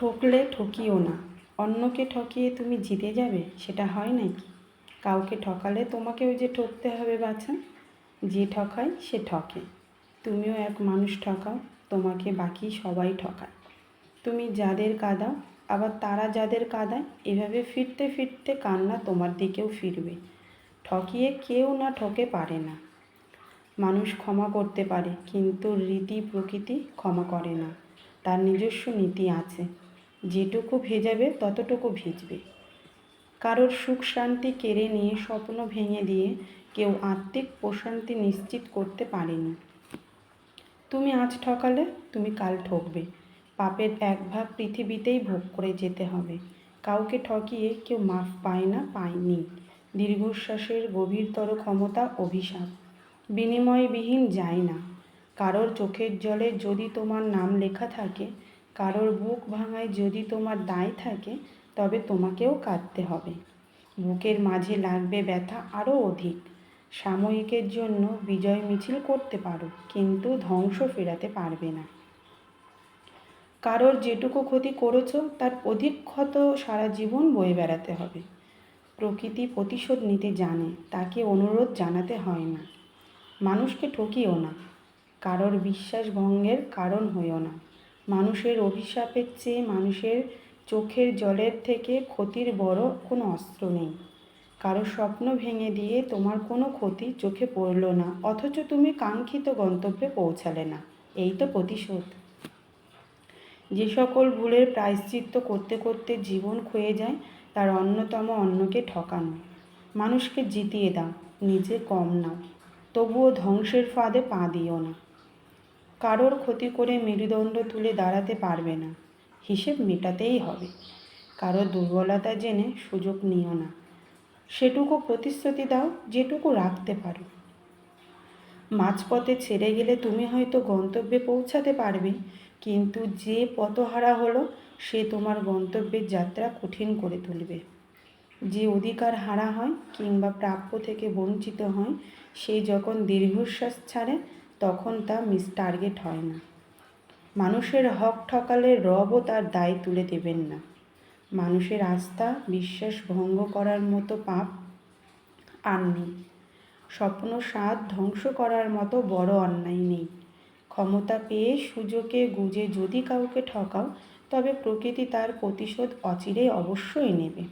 ঠকলে ঠকিও না। অন্যকে ঠকিয়ে তুমি জিতে যাবে, সেটা হয় নাকি? কাউকে ঠকালে তোমাকেও যে ঠকতে হবে বাছা। যে ঠকায়, সে ঠকে। তুমিও এক মানুষ ঠকাও, তোমাকে বাকি সবাই ঠকায়। তুমি যাদের কাঁদাও, আবার তারা যাদের কাঁদায়, এভাবে ফিরতে ফিরতে কান্না তোমার দিকেও ফিরবে। ঠকিয়ে কেউ না ঠকে পারে না। মানুষ ক্ষমা করতে পারে, কিন্তু রীতি প্রকৃতি ক্ষমা করে না। তার নিজস্ব নীতি আছে। যেটুকু ভেজাবে, ততটুকু ভিজবে। কারোর সুখ শান্তি কেড়ে নিয়ে, স্বপ্ন ভেঙে দিয়ে কেউ আত্মিক প্রশান্তি নিশ্চিত করতে পারেনি। তুমি আজ ঠকালে, তুমি কাল ঠকবে। পাপের এক ভাগ পৃথিবীতেই ভোগ করে যেতে হবে। কাউকে ঠকিয়ে কেউ মাফ পায় না, পায়নি। দীর্ঘশ্বাসের গভীরতর ক্ষমতা অভিশাপ। বিনিময়বিহীন যায় না। কারোর চোখের জলে যদি তোমার নাম লেখা থাকে কারোর বুক ভাঙায় যদি তোমার দায় থাকে, তবে তোমাকেও কাঁদতে হবে। বুকের মাঝে লাগবে ব্যথা আরও অধিক। সাময়িকের জন্য বিজয় মিছিল করতে পারো, কিন্তু ধ্বংস ফেরাতে পারবে না। কারোর যেটুকু ক্ষতি করেছ, তার অধিক ক্ষত সারা জীবন বয়ে বেড়াতে হবে। প্রকৃতি প্রতিশোধ নিতে জানে, তাকে অনুরোধ জানাতে হয় না। মানুষকে ঠকিও না। কারোর বিশ্বাস ভঙ্গের কারণ হইও না। মানুষের অভিশাপের চেয়ে মানুষের চোখের জলের থেকে ক্ষতির বড় কোনো অস্ত্র নেই। কারও স্বপ্ন ভেঙে দিয়ে তোমার কোনো ক্ষতি চোখে পড়ল না, অথচ তুমি কাঙ্ক্ষিত গন্তব্যে পৌঁছালে না। এই তো প্রতিশোধ। যে সকল ভুলের প্রায়শ্চিত্ত করতে করতে জীবন ক্ষয়ে যায়, তার অন্যতম অন্যকে ঠকানো। মানুষকে জিতিয়ে দাও, নিজে কম নাও, তবুও ধ্বংসের ফাঁদে পা দিও না। কারোর ক্ষতি করে মেরুদণ্ড তুলে দাঁড়াতে পারবে না। হিসেব মেটাতেই হবে। কারোর দুর্বলতা জেনে সুযোগ নিও না। সেটুকু প্রতিশ্রুতি দাও, যেটুকু রাখতে পারো। মাঝপথে ছেড়ে গেলে তুমি হয়তো গন্তব্যে পৌঁছাতে পারবে, কিন্তু যে পথহারা হলো, সে তোমার গন্তব্যের যাত্রা কঠিন করে তুলবে। যে অধিকার হারা হয় কিংবা প্রাপ্য থেকে বঞ্চিত হয়, সে যখন দীর্ঘশ্বাস ছাড়ে তখন তা মিস টার্গেট হয় না। মানুষের হক ঠকালে রবও তার দায় তুলে দেবেন না। মানুষের আস্থা, বিশ্বাস ভঙ্গ করার মতো পাপ আর নেই। স্বপ্ন স্বাদ ধ্বংস করার মতো বড় অন্যায় নেই। ক্ষমতা পেয়ে সুযোগে গুজে যদি কাউকে ঠকাও, তবে প্রকৃতি তার প্রতিশোধ অচিরেই অবশ্যই নেবে।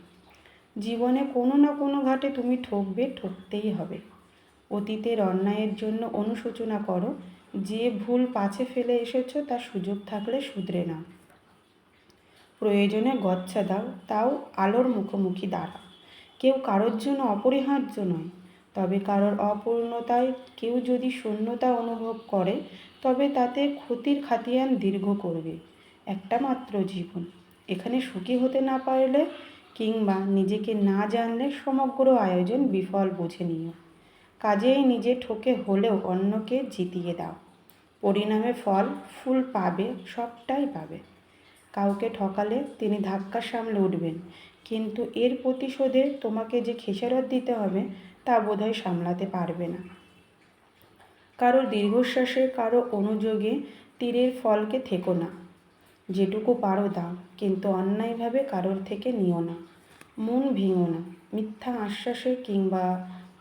জীবনে কোনো না কোনো ঘাটে তুমি ঠকবে, ঠকতেই হবে। অতীতের অন্যায়ের জন্য অনুশোচনা করো। যে ভুল পাছে ফেলে এসেছ, তার সুযোগ থাকলে শুধরে নাও। প্রয়োজনে গচ্ছা দাও, তাও আলোর মুখোমুখি দাঁড়াও। কেউ কারোর জন্য অপরিহার্য নয়, তবে কারোর অপূর্ণতায় কেউ যদি শূন্যতা অনুভব করে, তবে তাতে ক্ষতির খাতিয়ান দীর্ঘ করবে। একটা মাত্র জীবন। এখানে সুখী হতে না পারলে কিংবা নিজেকে না জানলে সমগ্র আয়োজন বিফল বুঝে নিও। কাজেই নিজে ঠকে হলেও অন্যকে জিতিয়ে দাও। পরিণামে ফল, ফুল পাবে, সবটাই পাবে। কাউকে ঠকালে তিনি ধাক্কা সামলে উঠবেন, কিন্তু এর প্রতিশোধে তোমাকে যে খেসারত দিতে হবে তা বোধহয় সামলাতে পারবে না। কারও দীর্ঘশ্বাসে, কারও অনুযোগে তীরের ফলকে থেকো না। যেটুকু পারো দাও, কিন্তু অন্যায়ভাবে কারোর থেকে নিও না। মন ভেঙো না। মিথ্যা আশ্বাসে কিংবা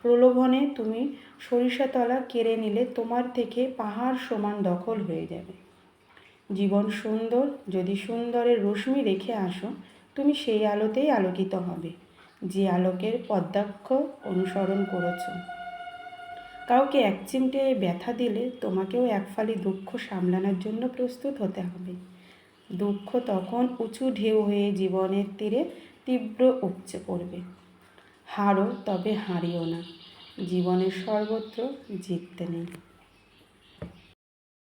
প্রলোভনে তুমি সরিষাতলা কেড়ে নিলে তোমার থেকে পাহাড় সমান দখল হয়ে যাবে। জীবন সুন্দর, যদি সুন্দরের রশ্মি রেখে আসো, তুমি সেই আলোতেই আলোকিত হবে। যে আলোকের পদ্মাক্ষ অনুসরণ করেছ। কাউকে এক চিমটে ব্যথা দিলে তোমাকেও এক ফালি দুঃখ সামলানোর জন্য প্রস্তুত হতে হবে। দুঃখ তখন উঁচু ঢেউ হয়ে জীবনের তীরে তীব্র উপচে পড়বে। হারো তবে হারিও না। জীবনের সর্বত্র জিততে নেই।